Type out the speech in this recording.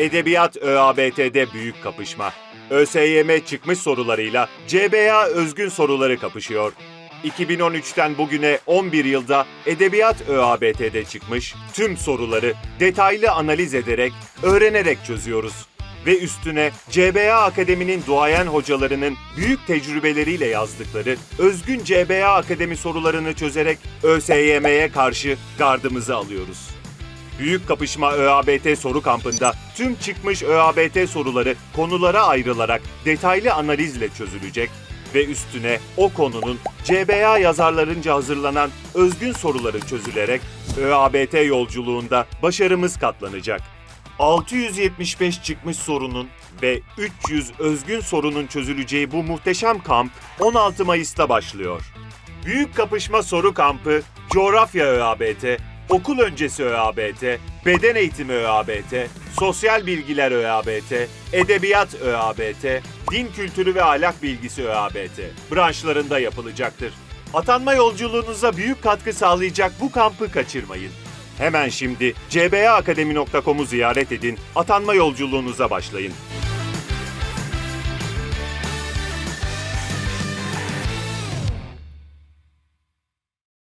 Edebiyat ÖABT'de büyük kapışma. ÖSYM çıkmış sorularıyla CBA özgün soruları kapışıyor. 2013'ten bugüne 11 yılda Edebiyat ÖABT'de çıkmış tüm soruları detaylı analiz ederek, öğrenerek çözüyoruz. Ve üstüne CBA Akademi'nin duayen hocalarının büyük tecrübeleriyle yazdıkları özgün CBA Akademi sorularını çözerek ÖSYM'ye karşı gardımızı alıyoruz. Büyük Kapışma ÖABT soru kampında tüm çıkmış ÖABT soruları konulara ayrılarak detaylı analizle çözülecek ve üstüne o konunun CBA yazarlarınca hazırlanan özgün soruları çözülerek ÖABT yolculuğunda başarımız katlanacak. 675 çıkmış sorunun ve 300 özgün sorunun çözüleceği bu muhteşem kamp 16 Mayıs'ta başlıyor. Büyük Kapışma Soru Kampı, Coğrafya ÖABT, Okul Öncesi ÖABT, Beden Eğitimi ÖABT, Sosyal Bilgiler ÖABT, Edebiyat ÖABT, Din Kültürü ve Ahlak Bilgisi ÖABT branşlarında yapılacaktır. Atanma yolculuğunuza büyük katkı sağlayacak bu kampı kaçırmayın. Hemen şimdi cbaakademi.com'u ziyaret edin, atanma yolculuğunuza başlayın.